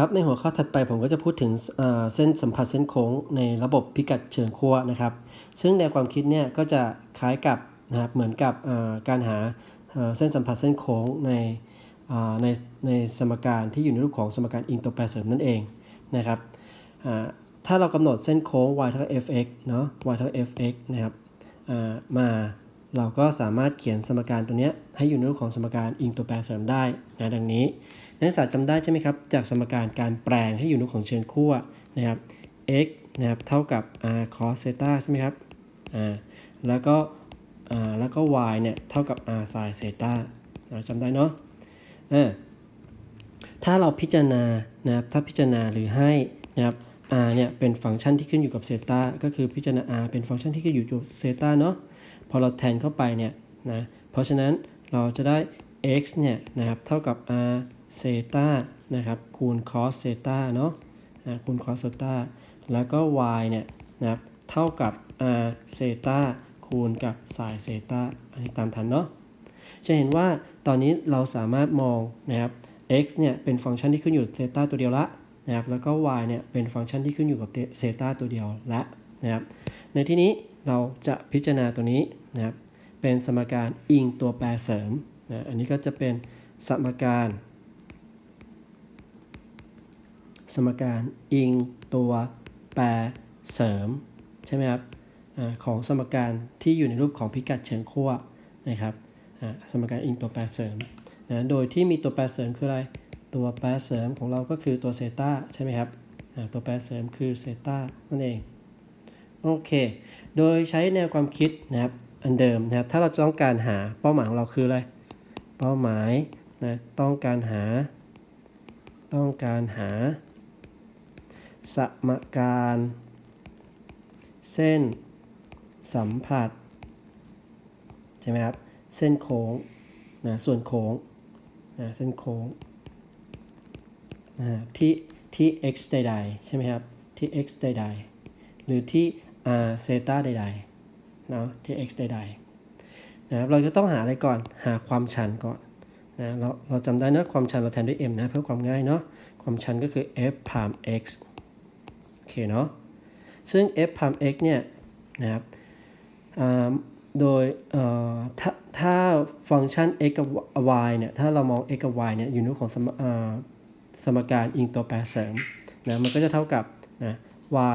ครับในหัวข้อถัดไปผมก็จะพูดถึงเส้นสัมผัสเส้นโค้งในระบบพิกัดเชิงขั้วนะครับ ซึ่งแนวความคิดเนี่ยก็จะคล้ายกับนะครับเหมือนกับการหาเส้นสัมผัสเส้นโค้งในในในสมการที่อยู่ในรูปของสมการอิงตัวแปรเสริมนั่นเองนะครับถ้าเรากำหนดเส้นโค้ง y เท่ากับ fx เนาะ y เท่ากับ fx นะครับมาเราก็สามารถเขียนสมการตัวเนี้ยให้อยู่ในรูปของสมการอิงตัวแปรเสริมได้นะดังนี้ นักศึกษาจำได้ใช่ไหมครับ จากสมการการแปลงให้อยู่นรูปของเชิงขั้วนะครับ x นะครับเท่ากับ r cos theta ใช่ไหมครับอ่าแล้วก็อ่าแล้วก็ y เนี่ยเท่ากับ r sin theta เราจำได้เนาะอ่าถ้าเราพิจารณานะครับถ้าพิจารณาหรือให้นะครับ r เนี่ยเป็นฟังก์ชันที่ขึ้นอยู่กับเซตาก็คือพิจารณา r เป็นฟังก์ชันที่ขึ้นอยู่กับเซตาเนาะพอเราแทนเข้าไปเนี่ยนะเพราะฉะนั้นเราจะได้ x เนี่ยนะครับเท่ากับ r เซตานะครับคูณ cos เซตาเนาะะคูณ cos เซตาแล้วก็ y เนี่ยนะครับเท่ากับ r เซตาคูณกับ sin เซตาอันนี้ตามทันเนาะจะเห็นว่าตอนนี้เราสามารถมองนะครับ x เนี่ยเป็นฟังก์ชันที่ขึ้นอยู่เซตาตัวเดียวละนะครับแล้วก็ y เนี่ยเป็นฟังก์ชันที่ขึ้นอยู่กับเซตาตัวเดียวละนะครับในที่นี้เราจะพิจารณาตัวนี้นะครับเป็นสมการอิงตัวแปรเสริมนะอันนี้ก็จะเป็นสมการ สมการอิงตัวแปรเสริม ใช่ไหมครับอของสมการที่อยู่ในรูปของพิกัดเชิงขั้วนะครับสมการอิงตัวแปรเสริมนะโดยที่มีตัวแปรเสริมคืออะไร ตัวแปรเสริมของเราก็คือตัวเซตาใช่ไหมครับตัวแปรเสริมคือเซตานั่นเองโอเค โดยใช้แนวความคิดนะครับอันเดิมนะครับถ้าเราต้องการหาเป้าหมายของเราคืออะไร เป้าหมายนะต้องการหา ต้องการหา สมการ เส้นสัมผัส ใช่ไหมครับ เส้นโค้งนะส่วนโค้งนะเส้นโค้งนะที่ที่ x ใดๆ ใช่ไหมครับ ที่ x ใดๆ หรือที่ r เซตาใดๆเนาะที่ x ใดๆนะครับเราจะต้องหาอะไรก่อนหาความชันก่อนนะเราเราจำได้นะความชันเราแทนด้วย m นะเพื่อความง่ายเนาะความชันก็คือ f พาม x อเคเนาะซึ่ง f พาม x เนี่ยนะครับโดยถ้าถ้าฟังก์ชัน x กับ y เนี่ย ถ้าเรามอง x กับ y เนี่ย อยู่ในรูปของสมสมการอิงตัวแปรเสริมนะ มันก็จะเท่ากับนะ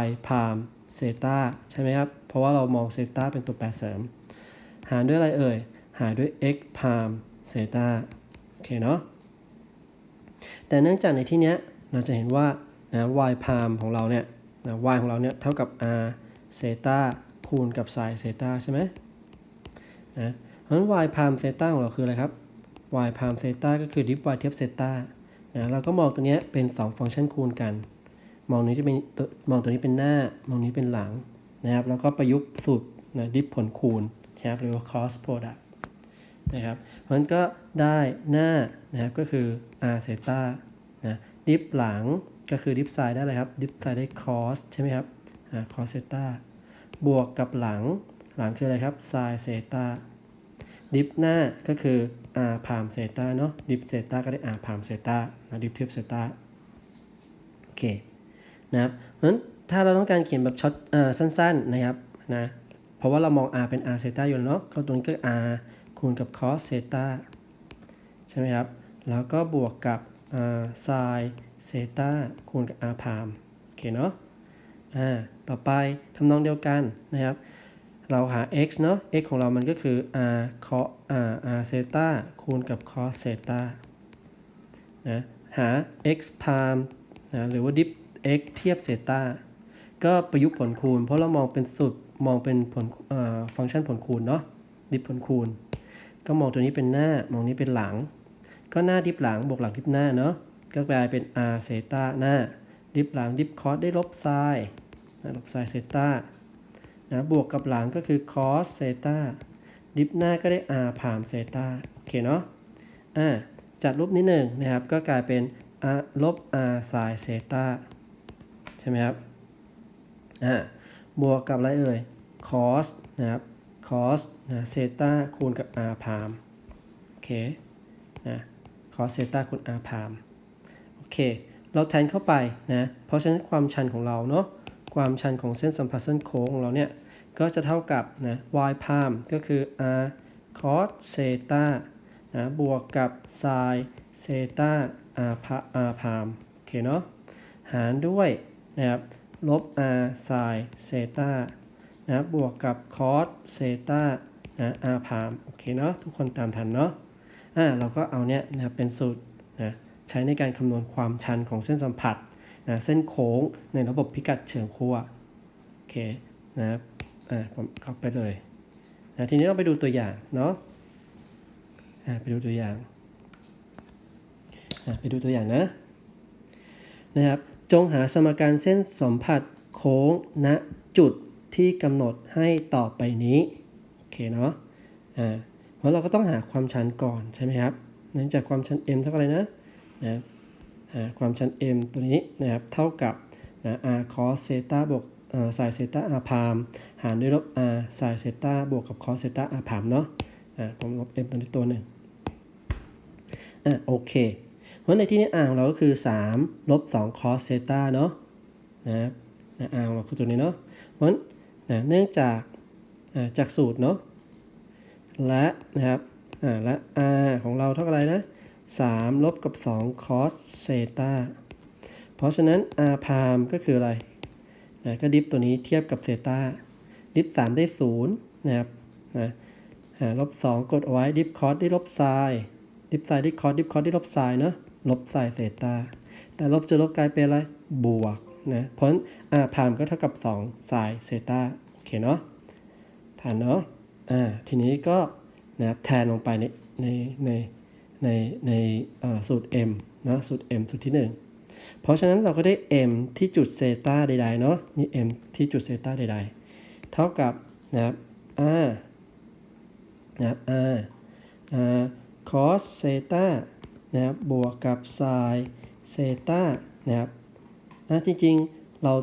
y พามเซตาใช่ไหมครับ เพราะว่าเรามองเซตาเป็นตัวแปรเสริม หารด้วยอะไรเอ่ย หารด้วย x พามเซตาโอเคเนาะ แต่เนื่องจากในที่เนี้ยเราจะเห็นว่านะ y พามของเราเนี่ย นะ y ของเราเนี่ยเท่ากับ r เซตาคูณกับ sin เซตาใช่ไหมนะเพราะฉะนั้น y พามเซตาของเราคืออะไรครับ y พามเซตาก็คือดิฟ y เทียบเซตานะเราก็มองตัวเนี้ยเป็น 2 ฟังก์ชันคูณกัน มองนี้จะเป็นตัวมองตัวนี้เป็นหน้ามองนี้เป็นหลังนะครับ แล้วก็ประยุกต์สูตรนะดิฟผลคูณนะครับหรือว่า cross product นะครับ เพราะฉะนั้นก็ได้หน้านะครับก็คือ r เซตานะดิฟหลัง ก็คือดิฟไซด์ได้เลยครับดิฟไซด์ได้ cos ใช่ไหมครับอ่า cos เซต้าบวกกับหลังหลังคืออะไรครับ sin เซต้าดิฟหน้าก็คือ r พามเซต้าเนาะดิฟเซต้าก็ได้ r พามเซต้านะดิฟเทียบเซต้าโอเคนะครับเพราะฉะนั้นถ้าเราต้องการเขียนแบบช็อตสั้นๆนะครับนะเพราะว่าเรามอง r เป็น r เซต้าอยู่เนาะก็ตรงนี้ก็ r คูณกับ cos เซต้าใช่ไหมครับ แล้วก็บวกกับ r sin เซตาคูณกับ r พามโอเคเนาะอ่าต่อไปทำนองเดียวกันนะครับ เราหา x เนาะ x ของเรามันก็คือ r cos r r เซตาคูณกับ cos เซตานะหา x พามนะหรือว่าดิฟ x เทียบเซตาก็ประยุกต์ผลคูณ เพราะเรามองเป็นสูตรมองเป็นผลฟังก์ชันผลคูณเนาะดิฟผลคูณ ก็มองตัวนี้เป็นหน้ามองนี้เป็นหลัง ก็หน้าดิฟหลังบวกหลังดิฟหน้าเนาะ ก็กลายเป็น r เซตาหน้า ดิฟหลังดิฟคอสได้ลบไซน์นะลบไซน์เซต้านะบวกกับหลังก็คือ cos เซต้าดิฟหน้าก็ได้ r พามเซต้าโอเคเนาะอ่าจัดรูปนิดหนึ่งนะครับก็กลายเป็น r ลบ r sin เซต้าใช่ไหมครับอ่าบวกกับอะไรเอ่ย cos นะครับ cos นะเซต้าคูณกับ r พามโอเคนะ cos เซต้าคูณ r พาม เค เราแทนเข้าไปนะ เพราะฉะนั้นความชันของเราเนาะ ความชันของเส้นสัมผัสเส้นโค้งของเราเนี่ย ก็จะเท่ากับนะ y พามก็คือ r cos เซตานะบวกกับ sin เซตา r พา r พามโอเคเนาะ หารด้วยนะครับลบ r sin เซตานะบวกกับ cos เซตานะ r พามโอเคเนาะ ทุกคนตามทันเนาะ อ่า เราก็เอาเนี่ยนะครับเป็นสูตร ใช้ในการคำนวณความชันของเส้นสัมผัสนะเส้นโค้งในระบบพิกัดเชิงขั้วโอเคนะครับอ่าผมเข้าไปเลยนะทีนี้เราไปดูตัวอย่างเนาะอ่าไปดูตัวอย่างอ่าไปดูตัวอย่างนะนะครับจงหาสมการเส้นสัมผัสโค้งณจุดที่กำหนดให้ต่อไปนี้โอเคเนาะอ่าเพราะเราก็ต้องหาความชันก่อนใช่ไหมครับเนื่องจากความชัน m เท่ากับอะไรนะ นะความชัน m ตัวนี้นะครับเท่ากับนะ r cos เซตาบวกเอ่อ sin เซตา r พามหารด้วยลบ r sin เซตาบวกกับ cos เซตา r พามเนาะผมลบ m ตัวนี้ตัวหนึ่งอ่าโอเค เพราะในที่นี้ r ของเราก็คือ 3 ลบ 2 cos เซตาเนาะนะครับนะ r ของเราคือตัวนี้เนาะเพราะฉนะเนื่องจากจากสูตรเนาะและนะครับและ r ของเราเท่ากับอะไรนะ 3 ลบกับ 2 cos เซตาเพราะฉะนั้น r พามก็คืออะไรนะก็ดิฟตัวนี้เทียบกับเซตาดิฟ 3 ได้ 0 นะครับนะอ่าลบ 2 กดเอาไว้ดิฟคอสได้ลบไซน์ดิฟไซน์ได้คอสดิฟคอสได้ลบไซน์เนาะลบไซน์เซตาแต่ลบจะลบกลายเป็นอะไร บวกนะเพราะฉะนั้น r พามก็เท่ากับ2ไซน์เซตาโอเคเนาะฐานเนาะอ่าทีนี้ก็นะครับแทนลงไปในในใน ในในสูตร m เนาะสูตร m สูตรที่ 1 เพราะฉะนั้นเราก็ได้ m ที่จุดเซตาใดๆเนาะนี่ m ที่จุดเซตาใดๆ เท่ากับนะครับ r นะครับ r r cos เซตานะครับบวกกับ sin เซตานะครับอะจริงๆเรา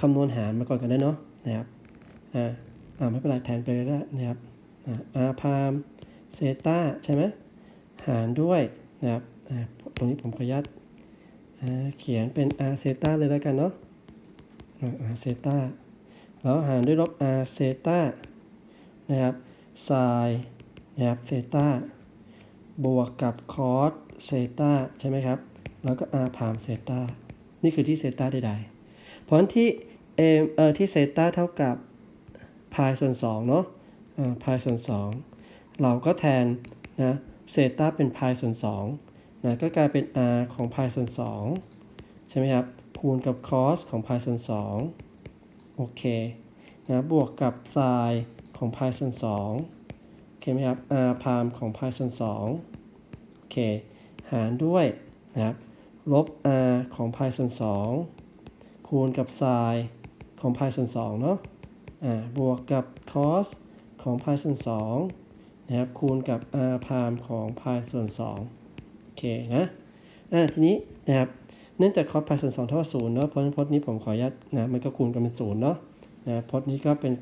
คำนวณหารมาก่อนกันได้เนาะนะครับอ่าไม่เป็นไรแทนไปเลยได้นะครับอ่า r พามเซตาใช่ไหม หารด้วยนะครับตรงนี้ผมขออนุญาตเขียนเป็น r เซตาเลยแล้วกันเนาะอ่า r เซตาแล้วหารด้วยลบ r เซตานะครับ sin นะครับเซตาบวกกับ cos เซตาใช่ไหมครับ แล้วก็ r พามเซตานี่คือที่เซตาใดๆ เพราะที่เอ่อที่เซตาเท่ากับพายส่วน2เนาะพายส่วน 2 เราก็แทนนะ เซต้าเป็นพายส่วน2นะก็กลายเป็น r ของพายส่วน2ใช่ไหมครับคูณกับ cos ของพายส่วน2โอเคนะบวกกับ sin ของพายส่วน2โอเคไหมครับ r พามของพายส่วน2โอเคหารด้วยนะครับลบ r ของพายส่วน2คูณกับ sin ของพายส่วน2เนาะอ่าบวกกับ cos ของพายส่วน2 นะครับคูณกับ r พามของพายส่วน2โอเคนะอ่าทีนี้นะครับเนื่องจาก cos พายส่วน2เท่ากับ0เนาะเพราะฉะนั้นพจน์นี้ผมขออนุญาตนะมันก็คูณกันเป็น0เนาะนะพจน์นี้ก็เป็น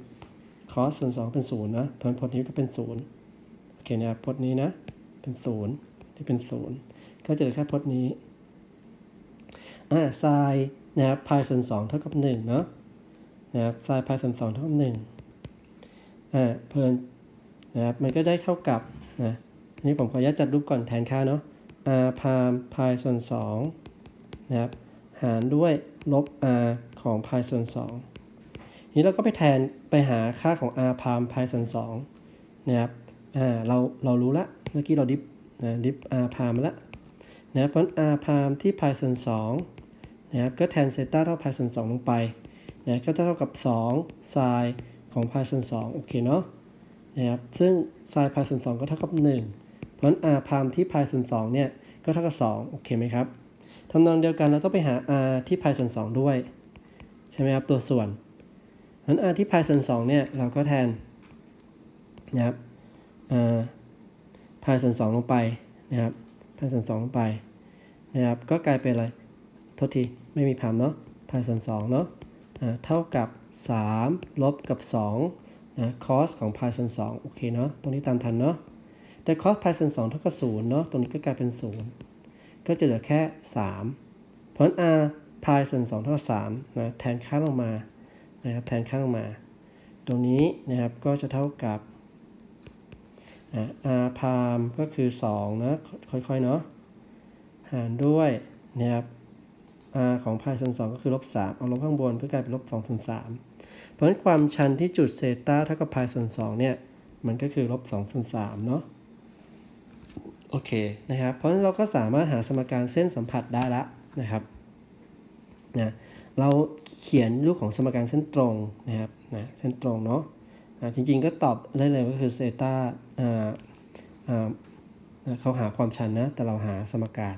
cos ส่วน2เป็น0นะเพราะฉะนั้นพจน์นี้ก็เป็น0โอเคนะครับพจน์นี้นะเป็น0ที่เป็น0ก็จะเหลือแค่พจน์นี้อ่า sin นะครับพายส่วน2เท่ากับ1เนาะนะครับ sin พายส่วน2เท่ากับ1อ่าเพลิน นะครับ มันก็ได้เท่ากับนะอันนี้ผมขออนุญาตจัดรูปก่อนแทนค่าเนาะ r พามพายส่วน2นะครับ หารด้วยลบ r ของพายส่วน2นี้เราก็ไปแทนไปหาค่าของ r พามพายส่วน2นะครับ อ่า เรา เรารู้ละ เมื่อกี้เราดิฟนะดิฟ r พามมาละนะครับเพราะ r พามที่พายส่วน2นะครับ ก็แทนเซต้าเท่าพายส่วน2ลงไปนะก็จะเท่ากับ2 sin ของพายส่วน2โอเคเนาะ นะครับซึ่ง sin พายส่วน2ก็เท่ากับ 1 เพราะฉะนั้น r พามที่พายส่วน2เนี่ยก็เท่ากับ 2 โอเคไหมครับทำนองเดียวกันเราต้องไปหา r ที่พายส่วน2ด้วย ใช่ไหมครับ ตัวส่วนนั้น r ที่พายส่วน2เนี่ยเราก็แทนนะครับ r พายส่วน2ลงไปนะครับพายส่วน2ลงไปนะครับก็กลายเป็นอะไรโทษทีไม่มีพามเนาะพายส่วน2เนาะเท่ากับ 3 ลบกับ 2 นะ cos ของ pi ส่วน2โอเคเนาะ ตรงนี้ตามทันเนาะ แต่ cos pi ส่วน2เท่ากับ0เนาะ ตรงนี้ก็กลายเป็น 0 ก็จะเหลือแค่ 3 เพราะฉะนั้น r พายส่วน2เท่ากับ3นะแทนค่าลงมานะครับแทนค่าลงมา ตรงนี้นะครับก็จะเท่ากับอ่า r พามก็คือ2นะค่อยๆเนาะ หารด้วยนะครับ r ของพายส่วน2ก็คือลบ3เอาลบข้างบนก็กลายเป็นลบ2ส่วน3 เพราะฉะนั้นความชันที่จุดเซตาเท่ากับพายส่วน2เนี่ย มันก็คือลบ2ส่วน3เนาะ โอเคนะครับ เพราะฉะนั้นเราก็สามารถหาสมการเส้นสัมผัสได้ละนะครับนะเราเขียนรูปของสมการเส้นตรงนะครับนะเส้นตรงเนาะอ่าจริงๆก็ตอบได้เลยก็คือเซตาอ่าอ่าเขาหาความชันนะ แต่เราหาสมการ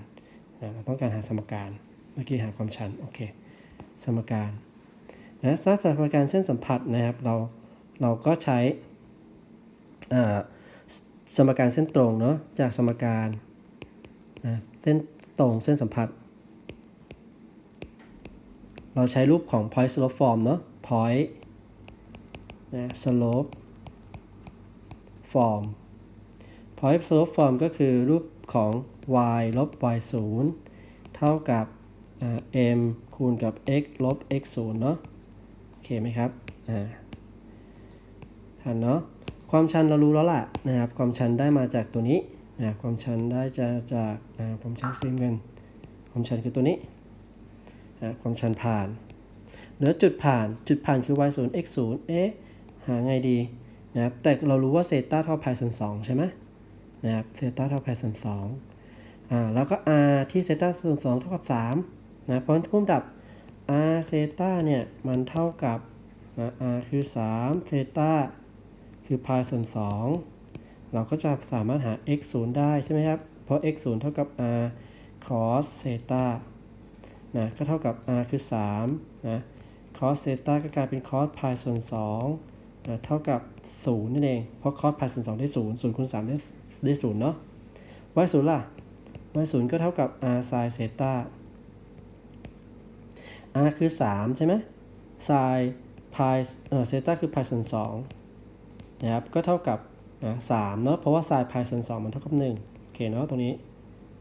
นะเราต้องการหาสมการ เมื่อกี้หาความชัน โอเค สมการ นะถ้าสมการเส้นสัมผัสนะครับเราเราก็ใช้สมการเส้นตรงเนาะจากสมการนะเส้นตรงเส้นสัมผัส เราใช้รูปของ point slope form เนาะ point นะ slope form point slope form ก็คือรูปของ y ลบ y 0 เท่ากับ m คูณกับ x ลบ x 0เนาะ เคไหมครับอ่าทันเนาะความชันเรารู้แล้วล่ะนะครับความชันได้มาจากตัวนี้นะความชันได้จะจากอ่าผมใช้สีเงินความชันคือตัวนี้นะความชันผ่านเหลือจุดผ่านจุดผ่านคือ y 0 x 0เอ๊ะหาไงดีนะครับแต่เรารู้ว่าเซต้าเท่าพายส่วน2ใช่ไหมนะครับเซต้าเท่าพายส่วน2อ่าแล้วก็ r ที่เซต้าส่วน2เท่ากับ3นะเพราะฉะนั้นพุ่มดับ r เซตาเนี่ย มันเท่ากับนะ r คือ 3 เซตาคือพายส่วน 2 เราก็จะสามารถหา x 0ได้ใช่ไหมครับ เพราะ x 0เท่ากับ r cos เซตานะ ก็เท่ากับ r คือ 3 นะ cos เซตาก็กลายเป็น cos พายส่วน2นะเท่ากับ0นั่นเอง เพราะ cos พายส่วน2ได้ 0 0คูณ3ได้ได้0เนาะ y 0ล่ะ y 0ก็เท่ากับ r sin เซตา r คือ 3 ใช่ไหม sin พายเออเซต้าคือพายส่วน2นะครับ ก็เท่ากับนะสามเนาะ เพราะว่า sin พายส่วน2มันเท่ากับ1โอเคเนาะ ตรงนี้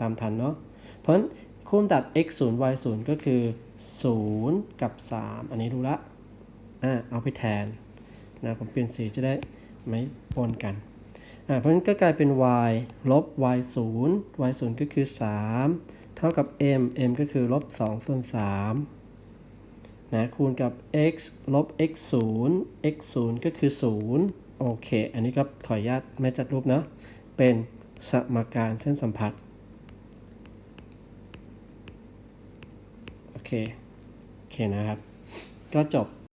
ตามทันเนาะ เพราะฉะนั้นคู่ดับ x 0 y 0ก็คือ 0 กับ 3 อันนี้รู้ละ อ่า เอาไปแทนนะผมเปลี่ยนสีจะได้ไม่ปนกัน อ่า เพราะฉะนั้นก็กลายเป็น y ลบ y 0 y 0ก็คือ 3 เท่ากับ m m ก็คือลบ2ส่วน3 นะคูณกับ x ลบ x 0 x 0ก็คือ 0 โอเค อันนี้ก็ขออนุญาตไม่จัดรูปเนาะเป็นสมการเส้นสัมผัส โอเค โอเคนะครับ ก็จบ